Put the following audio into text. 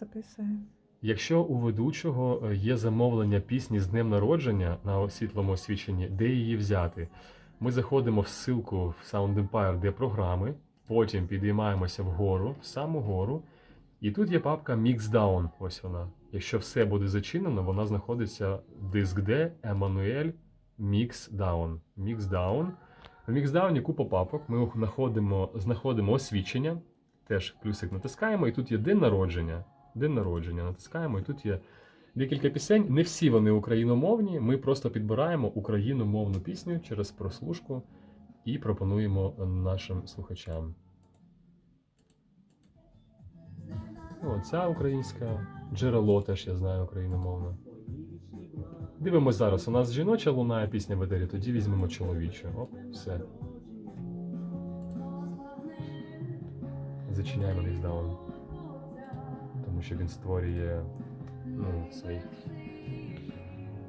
записує. Якщо у ведучого е, є замовлення пісні з днем народження на світлому освіченні, де її взяти? Ми заходимо в ссылку в Sound Empire, де програми, потім підіймаємося вгору, в саму гору, і тут є папка Mixdown. Ось вона. Якщо все буде зачинено, вона знаходиться диск D, Emanuel Mixdown. Mixdown. В Mixdown купа папок. Ми знаходимо, знаходимо освічення, теж плюсик натискаємо, і тут є день народження. День народження натискаємо, і тут є декілька пісень. Не всі вони україномовні. Ми просто підбираємо україномовну пісню через прослушку і пропонуємо нашим слухачам. О, ця українська джерело теж я знаю україномовно. Дивимось зараз. У нас жіноча лунає пісня в етері, тоді візьмемо чоловічу. Оп, все. Зачиняємо Міксдаун тому що він створює ну, цей